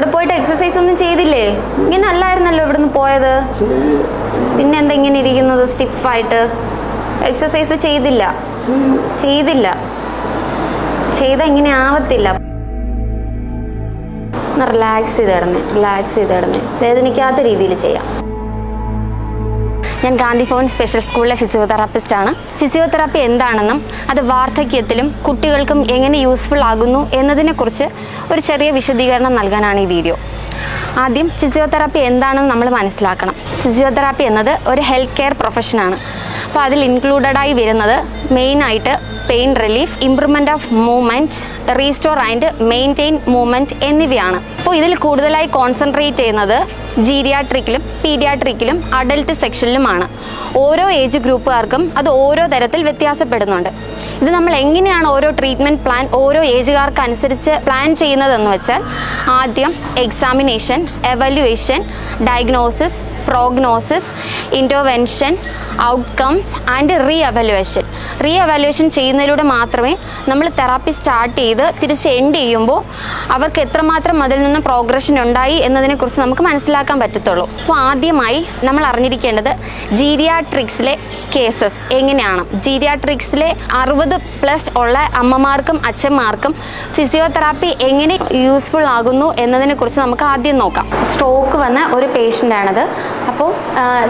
അവിടെ പോയിട്ട് എക്സസൈസ് ഒന്നും ചെയ്തില്ലേ? ഇങ്ങനെ അല്ലായിരുന്നല്ലോ ഇവിടുന്ന് പോയത്? പിന്നെ എന്താ ഇങ്ങനെ ഇരിക്കുന്നത് സ്റ്റിഫായിട്ട് എക്സസൈസ് ചെയ്തില്ല. ചെയ്തില്ല. ചെയ്ത ഇങ്ങനെ ആവത്തില്ല. റിലാക്സ് ചെയ്ത് റിലാക്സ് ചെയ്ത് വേദനിക്കാത്ത രീതിയിൽ ചെയ്യാം. ഞാൻ ഗാന്ധി ഭവൻ സ്പെഷ്യൽ സ്കൂളിലെ ഫിസിയോതെറാപ്പിസ്റ്റ് ആണ്. ഫിസിയോതെറാപ്പി എന്താണെന്നും അത് വാർദ്ധക്യത്തിലും കുട്ടികൾക്കും എങ്ങനെ യൂസ്ഫുൾ ആകുന്നു എന്നതിനെക്കുറിച്ച് ഒരു ചെറിയ വിശദീകരണം നൽകാനാണ് ഈ വീഡിയോ ആദ്യം ഫിസിയോതെറാപ്പി എന്താണെന്ന് നമ്മൾ മനസ്സിലാക്കണം. ഫിസിയോതെറാപ്പി എന്നത് ഒരു ഹെൽത്ത് കെയർ പ്രൊഫഷനാണ് അപ്പോൾ അതിൽ ഇൻക്ലൂഡഡായി വരുന്നത് മെയിനായിട്ട് pain relief improvement of movement restore and maintain movement എന്നിവയാണ്. അപ്പോൾ ഇതിൽ കൂടുതലായി കോൺസെൻട്രേറ്റ് ചെയ്യുന്നത് ജീരിയാട്രിക്കിലും പീഡിയാട്രിക്കിലും അഡൽട്ട് സെക്ഷനിലുമാണ് ഓരോ ഏജ് ഗ്രൂപ്പുകാർക്കും അത് ഓരോ തരത്തിൽ വ്യത്യാസപ്പെടുന്നുണ്ട്. ഇത് നമ്മൾ എങ്ങനെയാണ് ഓരോ ട്രീറ്റ്മെന്റ് പ്ലാൻ ഓരോ ഏജുകാർക്ക് അനുസരിച്ച് പ്ലാൻ ചെയ്യുന്നതെന്ന് വെച്ചാൽ ആദ്യം examination evaluation diagnosis prognosis intervention outcomes and reevaluation reevaluation ചെയ്യുന്നതിലൂടെ മാത്രമേ നമ്മൾ തെറാപ്പി സ്റ്റാർട്ട് ചെയ്ത് തിരിച്ച് എൻഡ് ചെയ്യുമ്പോൾ അവർക്ക് എത്രമാത്രം അതിൽ നിന്ന് പ്രോഗ്രഷൻ ഉണ്ടായി എന്നതിനെക്കുറിച്ച് നമുക്ക് മനസ്സിലാക്കാൻ പറ്റത്തുള്ളൂ. അപ്പോൾ ആദ്യമായി നമ്മൾ അറിഞ്ഞിരിക്കേണ്ടത് ജീരിയാട്രിക്സിലെ കേസസ് എങ്ങനെയാണ്? ജീരിയാട്രിക്സിലെ അറുപത് പ്ലസ് ഉള്ള അമ്മമാർക്കും അച്ഛന്മാർക്കും ഫിസിയോതെറാപ്പി എങ്ങനെ യൂസ്ഫുൾ ആകുന്നു എന്നതിനെക്കുറിച്ച് നമുക്ക് ആദ്യം നോക്കാം. സ്ട്രോക്ക് വന്ന ഒരു പേഷ്യന്റാണത് അപ്പോൾ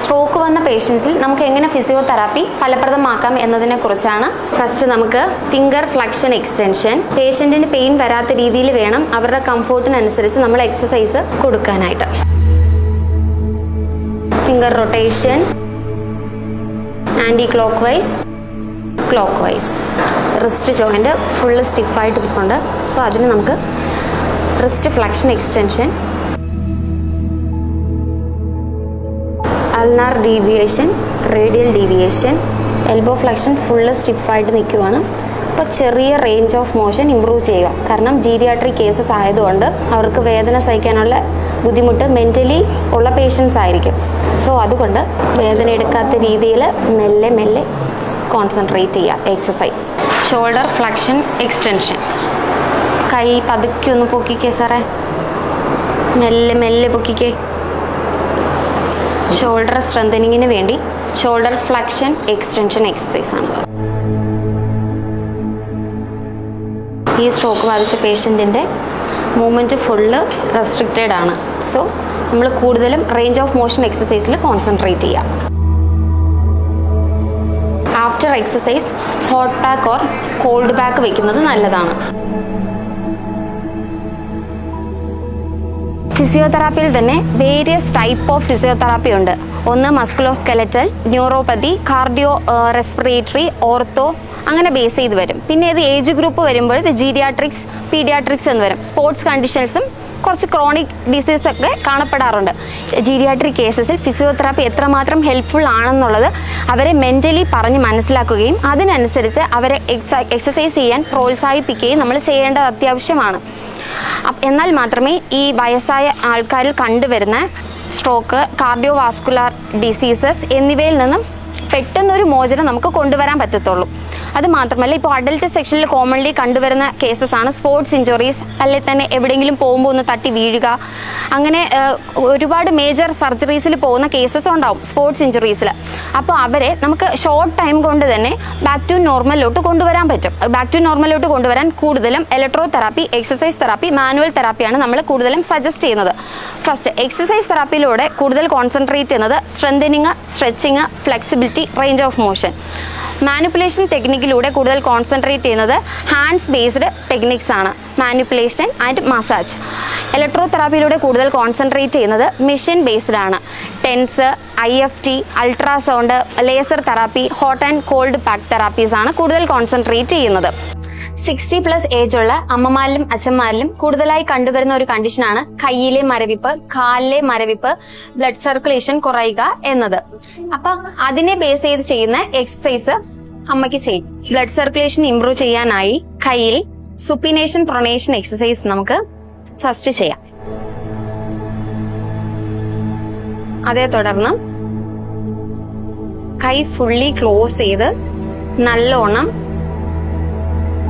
സ്ട്രോക്ക് വന്ന പേഷ്യൻസിൽ നമുക്ക് എങ്ങനെ ഫിസിയോതെറാപ്പി ഫലപ്രദമാക്കാം എന്നതിനെ കുറിച്ചാണ് ഫസ്റ്റ് നമുക്ക് ഫിംഗർ ഫ്ലക്ഷൻ എക്സ്റ്റൻഷൻ പേഷ്യന്റിന് പെയിൻ വരാത്ത രീതിയിൽ വേണം അവരുടെ കംഫോർട്ടിനനുസരിച്ച് നമ്മൾ എക്സസൈസ് കൊടുക്കാനായിട്ട്. Finger rotation anticlockwise clockwise wrist joint full സ്റ്റിഫായിട്ട് ഇരിപ്പുണ്ട്. അപ്പോൾ അതിന് നമുക്ക് wrist flexion extension ulnar deviation radial deviation elbow flexion full സ്റ്റിഫായിട്ട് നിൽക്കുവാണ്. അപ്പോൾ ചെറിയ റേഞ്ച് ഓഫ് മോഷൻ ഇമ്പ്രൂവ് ചെയ്യുക. കാരണം ജീരിയാട്രിക് കേസസ് ആയതുകൊണ്ട് അവർക്ക് വേദന സഹിക്കാനുള്ള ബുദ്ധിമുട്ട് മെന്റലി ഉള്ള പേഷ്യൻസ് ആയിരിക്കും. സോ അതുകൊണ്ട് വേദന എടുക്കാത്ത രീതിയിൽ മെല്ലെ മെല്ലെ കോൺസെൻട്രേറ്റ് ചെയ്യുക. എക്സസൈസ് ഷോൾഡർ ഫ്ലക്ഷൻ എക്സ്റ്റൻഷൻ കൈ പതുക്കെ ഒന്ന് പൊക്കിക്കേ സാറേ. മെല്ലെ മെല്ലെ പൊക്കിക്കേ. ഷോൾഡർ സ്ട്രെങ്തനിങ്ങിന് വേണ്ടി ഷോൾഡർ ഫ്ലക്ഷൻ എക്സ്റ്റൻഷൻ എക്സസൈസ് ആണ്. ഈ സ്ട്രോക്ക് ബാധിച്ച പേഷ്യന്റിന്റെ മൂവ്മെന്റ് ഫുള്ള് റെസ്ട്രിക്റ്റഡ് ആണ്. സോ നമ്മൾ കൂടുതലും റേഞ്ച് ഓഫ് മോഷൻ എക്സസൈസിൽ കോൺസെൻട്രേറ്റ് ചെയ്യാം. After exercise hot pack or cold pack വെക്കുന്നത് നല്ലതാണ്. ഫിസിയോതെറാപ്പിയിൽ തന്നെ വേരിയസ് ടൈപ്പ് ഓഫ് ഫിസിയോതെറാപ്പി ഉണ്ട്. ഒന്ന് musculoskeletal neuropathy cardio respiratory ortho അങ്ങനെ ബേസ് ചെയ്ത് വരും. പിന്നെ ഇത് ഏജ് ഗ്രൂപ്പ് വരുമ്പോൾ ഇത് ജീരിയാട്രിക്സ് പീഡിയാട്രിക്സ് എന്ന് വരും. സ്പോർട്സ് കണ്ടീഷൻസും കുറച്ച് ക്രോണിക് ഡിസീസ് ഒക്കെ കാണപ്പെടാറുണ്ട്. ജീരിയാട്രിക് കേസസിൽ ഫിസിയോതെറാപ്പി എത്രമാത്രം ഹെൽപ്ഫുൾ ആണെന്നുള്ളത് അവരെ മെന്റലി പറഞ്ഞ് മനസ്സിലാക്കുകയും അതിനനുസരിച്ച് അവരെ എക്സസൈസ് ചെയ്യാൻ പ്രോത്സാഹിപ്പിക്കുകയും നമ്മൾ ചെയ്യേണ്ടത് അത്യാവശ്യമാണ്. എന്നാൽ മാത്രമേ ഈ വയസ്സായ ആൾക്കാരിൽ കണ്ടുവരുന്ന സ്ട്രോക്ക് കാർഡിയോ വാസ്കുലാർ ഡിസീസസ് എന്നിവയിൽ നിന്നും പെട്ടെന്നൊരു മോചനം നമുക്ക് കൊണ്ടുവരാൻ പറ്റത്തുള്ളൂ. അത് മാത്രമല്ല ഇപ്പോൾ അഡൽട്ട് സെക്ഷനിൽ കോമൺലി കണ്ടുവരുന്ന കേസസ് ആണ്. സ്പോർട്സ് ഇഞ്ചുറീസ് അല്ലെങ്കിൽ തന്നെ എവിടെയെങ്കിലും പോകുമ്പോൾ ഒന്ന് തട്ടി വീഴുക. അങ്ങനെ ഒരുപാട് മേജർ സർജറീസിൽ പോകുന്ന കേസസ് ഉണ്ടാവും സ്പോർട്സ് ഇഞ്ചുറീസിൽ അപ്പോൾ അവരെ നമുക്ക് ഷോർട്ട് ടൈം കൊണ്ട് തന്നെ ബാക്ക് ടു നോർമലിലോട്ട് കൊണ്ടുവരാൻ പറ്റും. ബാക്ക് ടു നോർമലിലോട്ട് കൊണ്ടുവരാൻ കൂടുതലും electrotherapy exercise therapy manual തെറാപ്പിയാണ് നമ്മൾ കൂടുതലും സജസ്റ്റ് ചെയ്യുന്നത്. ഫസ്റ്റ് എക്സസൈസ് തെറാപ്പിയിലൂടെ കൂടുതൽ കോൺസെൻട്രേറ്റ് ചെയ്യുന്നത് strengthening stretching flexibility range of motion manipulation ടെക്നിക്കിലൂടെ കൂടുതൽ കോൺസെൻട്രേറ്റ് ചെയ്യുന്നത് ഹാൻഡ്സ് ബേസ്ഡ് ടെക്നിക്സ് ആണ്. മാനിപ്പുലേഷൻ ആൻഡ് മസാജ് ഇലക്ട്രോ തെറാപ്പിയിലൂടെ കൂടുതൽ കോൺസെൻട്രേറ്റ് ചെയ്യുന്നത് മെഷീൻ ബേസ്ഡ് ആണ്. TENS I F T ultrasound laser therapy hot and cold pack therapies ആണ് കൂടുതൽ കോൺസെൻട്രേറ്റ് ചെയ്യുന്നത്. സിക്സ്റ്റി പ്ലസ് ഏജ് ഉള്ള അമ്മമാരിലും അച്ഛന്മാരിലും കൂടുതലായി കണ്ടുവരുന്ന ഒരു കണ്ടീഷനാണ് കയ്യിലെ മരവിപ്പ് കാലിലെ മരവിപ്പ് ബ്ലഡ് സർക്കുലേഷൻ കുറയുക എന്നത്. അപ്പൊ അതിനെ ബേസ് ചെയ്ത് ചെയ്യുന്ന എക്സസൈസ് അമ്മയ്ക്ക് ചെയ്യും. ബ്ലഡ് സർക്കുലേഷൻ ഇംപ്രൂവ് ചെയ്യാനായി കയ്യിൽ സുപ്പിനേഷൻ പ്രൊണേഷൻ എക്സസൈസ് നമുക്ക് ഫസ്റ്റ് ചെയ്യാം. അതേ തുടർന്ന് കൈ ഫുള്ളി ക്ലോസ് ചെയ്ത് നല്ലോണം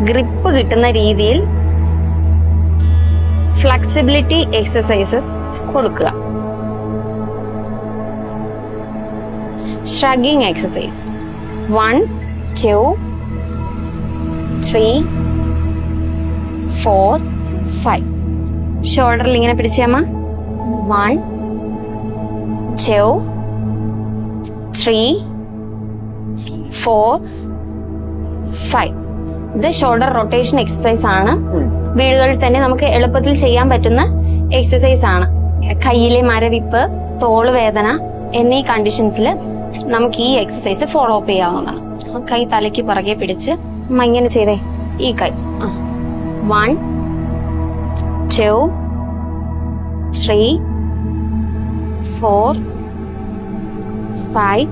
ഗ്രിപ്പ് കിട്ടുന്ന രീതിയിൽ ഫ്ലെക്സിബിലിറ്റി എക്സസൈസസ് കൊടുക്കുക. Shrugging exercise one two three four five ഷോൾഡറിൽ ഇങ്ങനെ പിടിച്ചമ്മ one two three four five ഇത് ഷോൾഡർ റൊട്ടേഷൻ എക്സസൈസ് ആണ്. വീടുകളിൽ തന്നെ നമുക്ക് എളുപ്പത്തിൽ ചെയ്യാൻ പറ്റുന്ന എക്സസൈസ് ആണ്. കയ്യിലെ മരവിപ്പ് തോൾ വേദന എന്നീ കണ്ടീഷൻസിൽ നമുക്ക് ഈ എക്സസൈസ് ഫോളോ അപ്പ് ചെയ്യാവുന്നതാണ്. കൈ തലയ്ക്ക് പുറകെ പിടിച്ച് ഇങ്ങനെ ചെയ്തേ. ഈ കൈ. One two three four five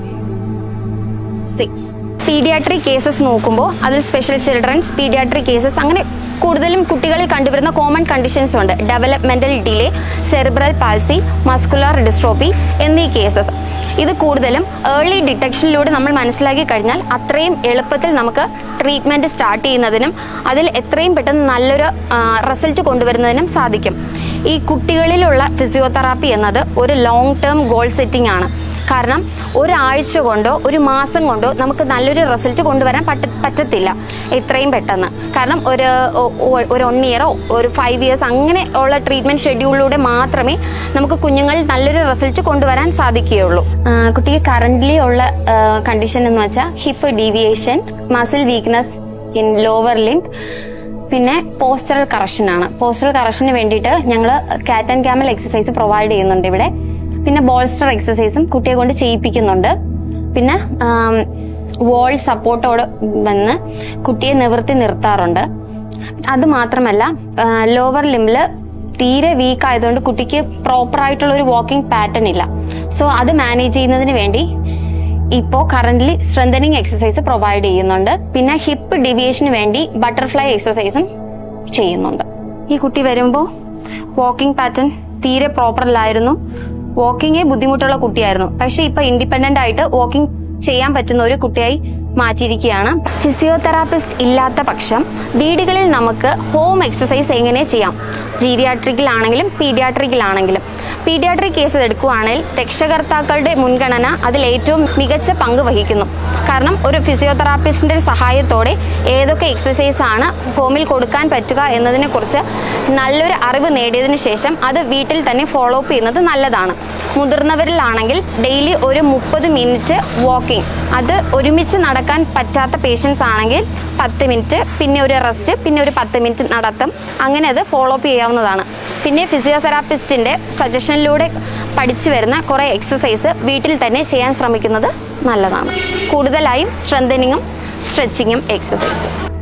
six paediatric cases നോക്കുമ്പോൾ അതിൽ സ്പെഷ്യൽ ചിൽഡ്രൻസ് പീഡിയാട്രിക് കേസസ് അങ്ങനെ കൂടുതലും കുട്ടികളിൽ കണ്ടുവരുന്ന കോമൺ കണ്ടീഷൻസ് ഉണ്ട്. Developmental delay cerebral palsy muscular dystrophy എന്നീ കേസസ് ഇത് കൂടുതലും ഏർലി ഡിറ്റക്ഷനിലൂടെ നമ്മൾ മനസ്സിലാക്കി കഴിഞ്ഞാൽ അത്രയും എളുപ്പത്തിൽ നമുക്ക് ട്രീറ്റ്മെന്റ് സ്റ്റാർട്ട് ചെയ്യുന്നതിനും അതിൽ എത്രയും പെട്ടെന്ന് നല്ലൊരു റിസൾട്ട് കൊണ്ടുവരുന്നതിനും സാധിക്കും. ഈ കുട്ടികളിലുള്ള ഫിസിയോതെറാപ്പി എന്നത് ഒരു ലോങ് ടേം ഗോൾ സെറ്റിംഗ് ആണ്. കാരണം ഒരാഴ്ച കൊണ്ടോ ഒരു മാസം കൊണ്ടോ നമുക്ക് നല്ലൊരു റിസൾട്ട് കൊണ്ടുവരാൻ പറ്റ പറ്റത്തില്ല എത്രയും പെട്ടെന്ന്. കാരണം ഒരു ഒരു വൺ ഇയറോ ഒരു ഫൈവ് ഇയേഴ്സ് അങ്ങനെ ഉള്ള ട്രീറ്റ്മെന്റ് ഷെഡ്യൂളിലൂടെ മാത്രമേ നമുക്ക് കുഞ്ഞുങ്ങളിൽ നല്ലൊരു റിസൾട്ട് കൊണ്ടുവരാൻ സാധിക്കുകയുള്ളൂ. കുട്ടിക്ക് കറന്റ്ലി ഉള്ള കണ്ടീഷൻ എന്ന് വെച്ചാൽ hip deviation muscle weakness in lower limb പിന്നെ പോസ്റ്ററൽ കറക്ഷനാണ് പോസ്റ്ററൽ കറക്ഷന് വേണ്ടിയിട്ട് ഞങ്ങൾ കാറ്റ് ആൻഡ് ക്യാമൽ എക്സസൈസ് പ്രൊവൈഡ് ചെയ്യുന്നുണ്ട് ഇവിടെ. പിന്നെ ബോൾസ്റ്റർ എക്സസൈസും കുട്ടിയെ കൊണ്ട് ചെയ്യിപ്പിക്കുന്നുണ്ട്. പിന്നെ വോൾ സപ്പോർട്ടോട് വന്ന് കുട്ടിയെ നിവർത്തി നിർത്താറുണ്ട്. അത് മാത്രമല്ല ലോവർ ലിംബിൽ തീരെ വീക്ക് ആയതുകൊണ്ട് കുട്ടിക്ക് പ്രോപ്പർ ആയിട്ടുള്ള ഒരു വാക്കിംഗ് പാറ്റേൺ ഇല്ല. സോ അത് മാനേജ് ചെയ്യുന്നതിന് വേണ്ടി ഇപ്പോൾ കറന്റ്ലി സ്ട്രെങ്തനിങ് എക്സസൈസ് പ്രൊവൈഡ് ചെയ്യുന്നുണ്ട്. പിന്നെ ഹിപ്പ് ഡിവിയേഷന് വേണ്ടി ബട്ടർഫ്ലൈ എക്സസൈസും ചെയ്യുന്നുണ്ട്. ഈ കുട്ടി വരുമ്പോൾ വാക്കിംഗ് പാറ്റേൺ തീരെ പ്രോപ്പർ അല്ലായിരുന്നു. വാക്കിംഗേ ബുദ്ധിമുട്ടുള്ള കുട്ടിയായിരുന്നു. പക്ഷെ ഇപ്പൊ ഇൻഡിപെൻഡന്റ് ആയിട്ട് വാക്കിംഗ് ചെയ്യാൻ പറ്റുന്ന ഒരു കുട്ടിയായി മാറ്റിയിരിക്കുകയാണ്. ഫിസിയോതെറാപ്പിസ്റ്റ് ഇല്ലാത്ത പക്ഷം വീടുകളിൽ നമുക്ക് ഹോം എക്സസൈസ് എങ്ങനെ ചെയ്യാം? ജീരിയാട്രിക്കിലാണെങ്കിലും പീഡിയാട്രിക്കിലാണെങ്കിലും പീഡിയാട്രിക് കേസസ് എടുക്കുകയാണെങ്കിൽ രക്ഷകർത്താക്കളുടെ മുൻഗണന അതിൽ ഏറ്റവും മികച്ച പങ്ക് വഹിക്കുന്നു. കാരണം ഒരു ഫിസിയോതെറാപ്പിസ്റ്റിന്റെ സഹായത്തോടെ ഏതൊക്കെ എക്സസൈസ് ആണ് ഹോമിൽ കൊടുക്കാൻ പറ്റുക എന്നതിനെക്കുറിച്ച് നല്ലൊരു അറിവ് നേടിയതിന് ശേഷം അത് വീട്ടിൽ തന്നെ ഫോളോ അപ്പ് ചെയ്യുന്നത് നല്ലതാണ്. മുതിർന്നവരിലാണെങ്കിൽ ഡെയിലി ഒരു മുപ്പത് മിനിറ്റ് വാക്കിംഗ്. അത് ഒരുമിച്ച് നടക്കാൻ പറ്റാത്ത പേഷ്യൻസ് ആണെങ്കിൽ പത്ത് മിനിറ്റ് പിന്നെ ഒരു റെസ്റ്റ് പിന്നെ ഒരു പത്ത് മിനിറ്റ് നടത്തും. അങ്ങനെ അത് ഫോളോ അപ്പ് ചെയ്യാവുന്നതാണ്. പിന്നെ ഫിസിയോതെറാപ്പിസ്റ്റിന്റെ സജഷനിലൂടെ പഠിച്ചു വരുന്ന കുറേ എക്സസൈസ് വീട്ടിൽ തന്നെ ചെയ്യാൻ ശ്രമിക്കുന്നത് നല്ലതാണ്. കൂടുതലായും സ്ട്രെങ്തനിങ്ങും സ്ട്രെച്ചിങ്ങും എക്സസൈസസ്